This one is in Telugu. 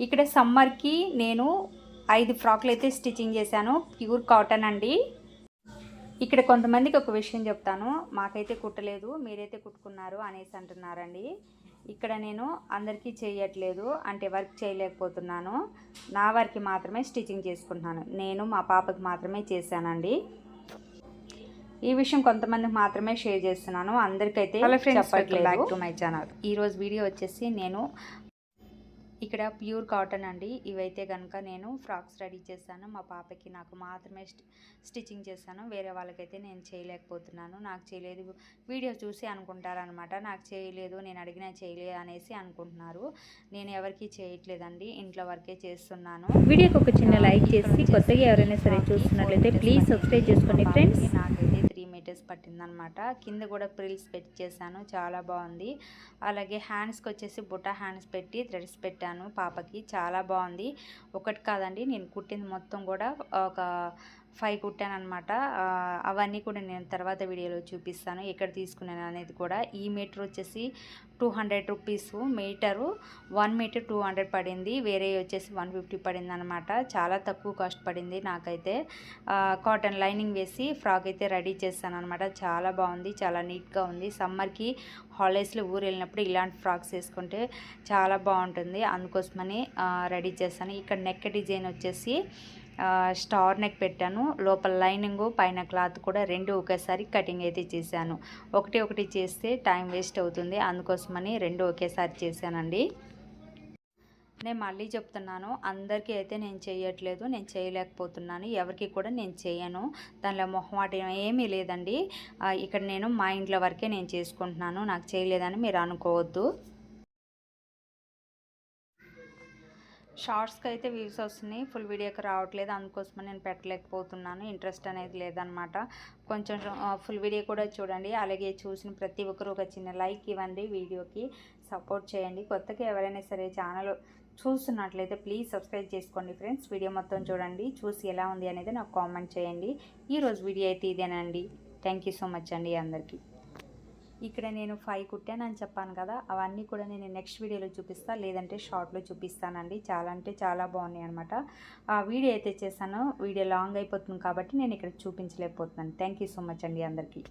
ఇక్కడ సమ్మర్కి నేను ఐదు ఫ్రాక్లు అయితే స్టిచ్చింగ్ చేశాను. ప్యూర్ కాటన్ అండి. ఇక్కడ కొంతమందికి ఒక విషయం చెప్తాను. మాకైతే కుట్టలేదు మీరైతే కుట్టుకున్నారు అనేసి అంటున్నారండి. ఇక్కడ నేను అందరికీ చేయట్లేదు అంటే వర్క్ చేయలేకపోతున్నాను. నా వర్క్ మాత్రమే స్టిచ్చింగ్ చేసుకుంటున్నాను. నేను మా పాపకి మాత్రమే చేశానండి. ఈ విషయం కొంతమందికి మాత్రమే షేర్ చేస్తున్నాను. అందరికైతే చెప్పట్లేదు. To my channel. ఈరోజు వీడియో వచ్చేసి నేను ఇక్కడ ప్యూర్ కాటన్ అండి. ఇవైతే కనుక నేను ఫ్రాక్స్ రెడీ చేశాను. మా పాపకి నాకు మాత్రమే స్టి- స్టిచ్చింగ్ చేశాను. వేరే వాళ్ళకైతే నేను చేయలేకపోతున్నాను. నాకు చేయలేదు. వీడియో చూసి అనుకుంటారనమాట నాకు చేయలేదు నేను అడిగినా చేయలేదు అనేసి అనుకుంటున్నారు. నేను ఎవరికి చేయట్లేదండి. ఇంట్లో వరకే చేస్తున్నాను. వీడియోకి ఒక చిన్న లైక్ చేసి కొత్తగా ఎవరైనా సరే నాకు చూస్తున్నట్లయితే ప్లీజ్ సబ్స్క్రైబ్. చేసుకోండి ఫ్రెండ్స్. త్రీ మీటర్స్ పట్టిందనమాట. కింద కూడా ప్రిల్స్ పెట్టి చేశాను. చాలా బాగుంది. అలాగే హ్యాండ్స్కి వచ్చేసి బుట్ట హ్యాండ్స్ పెట్టి థ్రెడ్స్ పెట్టాను పాపకి. చాలా బాగుంది. ఒకటి కాదండి నేను కుట్టింది మొత్తం కూడా ఒక ఫైవ్ కుట్టాను అనమాట అవన్నీ కూడా నేను తర్వాత వీడియోలో చూపిస్తాను. ఎక్కడ తీసుకున్నాను అనేది కూడా. ఈ మీటర్ వచ్చేసి two hundred rupees meter. One meter two hundred పడింది. వేరే వచ్చేసి వన్ ఫిఫ్టీ పడింది అనమాట చాలా తక్కువ కాస్ట్ పడింది నాకైతే. కాటన్ లైనింగ్ వేసి ఫ్రాక్ అయితే రెడీ చేస్తాను అనమాట చాలా బాగుంది. చాలా నీట్గా ఉంది. సమ్మర్కి హాలిడేస్లో ఊరు వెళ్ళినప్పుడు ఇలాంటి ఫ్రాక్స్ వేసుకుంటే చాలా బాగుంటుంది. అందుకోసమని రెడీ చేస్తాను. ఇక్కడ నెక్ డిజైన్ వచ్చేసి స్టార్ నెక్ పెట్టాను. లోపల లైనింగ్ పైన క్లాత్ కూడా రెండు ఒకేసారి కటింగ్ అయితే చేశాను. ఒకటి ఒకటి చేస్తే టైం వేస్ట్ అవుతుంది. అందుకోసమని రెండు ఒకేసారి చేశానండి. నేను మళ్ళీ చెప్తున్నాను అందరికీ అయితే నేను చేయట్లేదు నేను చేయలేకపోతున్నాను. ఎవరికి కూడా నేను చేయను. దానిలో మొహమాటం ఏమీ లేదండి. ఇక్కడ నేను మా ఇంట్లో వరకే నేను చేసుకుంటున్నాను. నాకు చేయలేదని మీరు అనుకోవద్దు. షార్ట్స్కి అయితే వ్యూస్ వస్తున్నాయి. ఫుల్ వీడియోకి రావట్లేదు. అందుకోసమే నేను పెట్టలేకపోతున్నాను. ఇంట్రెస్ట్ అనేది లేదనమాట. కొంచెం ఫుల్ వీడియో కూడా చూడండి. అలాగే చూసిన ప్రతి ఒక్కరు ఒక చిన్న లైక్ ఇవ్వండి వీడియోకి. సపోర్ట్ చేయండి. కొత్తగా ఎవరైనా సరే ఛానల్ చూస్తున్నట్లయితే ప్లీజ్ సబ్స్క్రైబ్ చేసుకోండి ఫ్రెండ్స్. వీడియో మొత్తం చూడండి. చూసి ఎలా ఉంది అనేది నాకు కామెంట్ చేయండి. ఈరోజు వీడియో అయితే ఇదేనండి. థ్యాంక్ యూ సో మచ్ అండి అందరికీ. ఇక్కడ నేను ఫైవ్ కుట్టానని చెప్పాను కదా అవన్నీ కూడా నేను నెక్స్ట్ వీడియోలో చూపిస్తా. లేదంటే షార్ట్లో చూపిస్తానండి. చాలా అంటే చాలా బాగున్నాయి అనమాట ఆ వీడియో అయితే చేశాను. వీడియో లాంగ్ అయిపోతుంది కాబట్టి నేను ఇక్కడ చూపించలేకపోతున్నాను. థ్యాంక్ యూ సో మచ్ అండి అందరికీ.